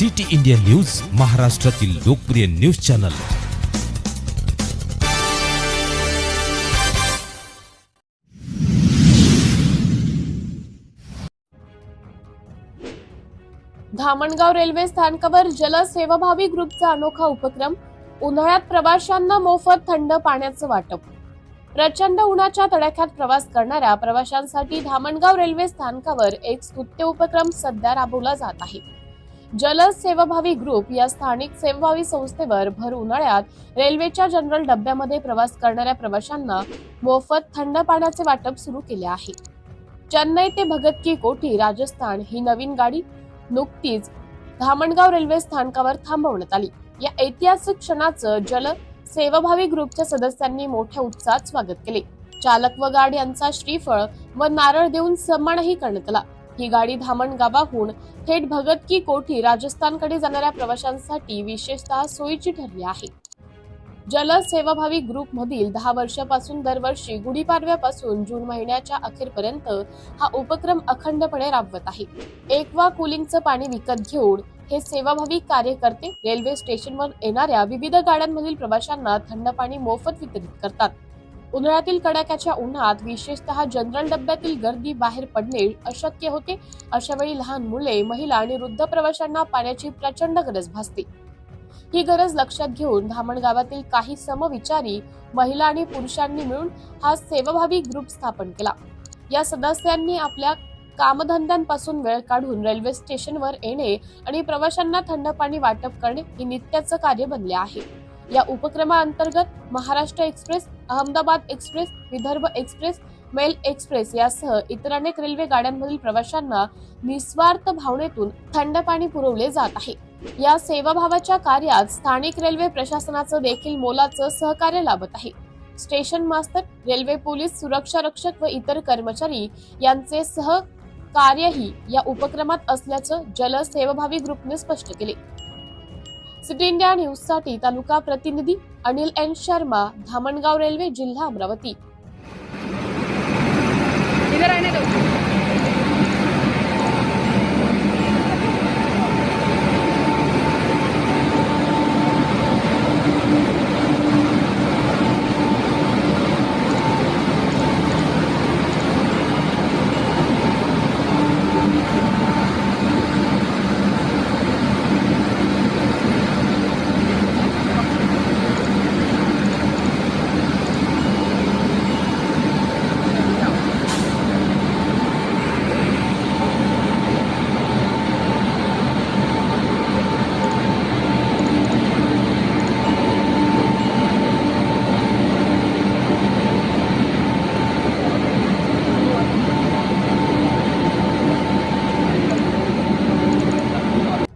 City India news महाराष्ट्रातील लोकप्रिय news channel. Dhamangaon railway स्थानकावर जलसेवाभावी ग्रुपचा अनोखा उपक्रम उन्हाळ्यात प्रवाशांना मोफत थंड पाण्याचं वाटप. प्रचंड उन्हाच्या तडाख्यात प्रवास करणाऱ्या प्रवाशांसाठी धामणगाव रेल्वे स्थानकावर एक स्तुत्य उपक्रम सध्या राबवला जात आहे. जल सेवाभावी ग्रुप या स्थानिक सेवाभावी संस्थेवर भर उन्हाळ्यात रेल्वेच्या जनरल डब्यामध्ये प्रवास करणाऱ्या प्रवाशांना मोफत थंड पाण्याचे वाटप सुरू केले आहे. चेन्नई ते भगत की कोठी राजस्थान ही नवीन गाडी नुकतीच धामणगाव रेल्वे स्थानकावर थांबवण्यात आली. या ऐतिहासिक क्षणाचं जल सेवाभावी ग्रुपच्या सदस्यांनी मोठ्या उत्साहात स्वागत केले. चालक व गाड यांचा श्रीफळ व नारळ देऊन सन्मानही करण्यात आला. ही गाडी धामणगावाहून थेट भगत की कोठी राजस्थानकडे जाणाऱ्या प्रवाशांसाठी विशेषतः सोयीची ठरली आहे. जल सेवाभावी ग्रुप मधील दहा वर्षापासून दरवर्षी गुढीपाडव्यापासून जून महिन्याच्या अखेरपर्यंत हा उपक्रम अखंडपणे राबवत आहे. एकवा कुलिंगचं पाणी विकत घेऊन हे सेवाभावी कार्यकर्ते रेल्वे स्टेशनवर येणाऱ्या विविध गाड्यांमधील प्रवाशांना थंड पाणी मोफत वितरित करतात. उन्हाळ्यातील कडाक्याच्या उन्हात विशेषतः जनरल डब्यातील गर्दी बाहेर पडणे अशक्य होते. अशा वेळी लहान मुले महिला आणि वृद्ध प्रवाशांना पाण्याची प्रचंड गरज भासते. ही गरज लक्षात घेऊन धामण गावातील काही समविचारी महिला आणि पुरुषांनी मिळून हा सेवाभावी ग्रुप स्थापन केला. या सदस्यांनी आपल्या कामधंद्यांपासून वेळ काढून रेल्वे स्टेशनवर येणे आणि प्रवाशांना थंड पाणी वाटप करणे हे नित्याचं कार्य बनले आहे. या उपक्रमाअंतर्गत Maharashtra Express Ahmedabad Express Vidarbha Express Mail Express यासह इतर अनेक रेल्वे गाड्यांमधील प्रवाशांना निस्वार्थ भावनेतून थंड पाणी पुरवले जात आहे. या सेवाभावाच्या कार्यात स्थानिक रेल्वे प्रशासनाचं देखील मोलाचं सहकार्य लाभत आहे. स्टेशन मास्तर रेल्वे पोलीस सुरक्षा रक्षक व इतर कर्मचारी यांचे सह कार्यही या उपक्रमात असल्याचं जल सेवाभावी ग्रुपने स्पष्ट केले. सिटी इंडिया न्यूजसाठी तालुका प्रतिनिधी अनिल एन शर्मा धामणगाव रेल्वे जिल्हा अमरावती.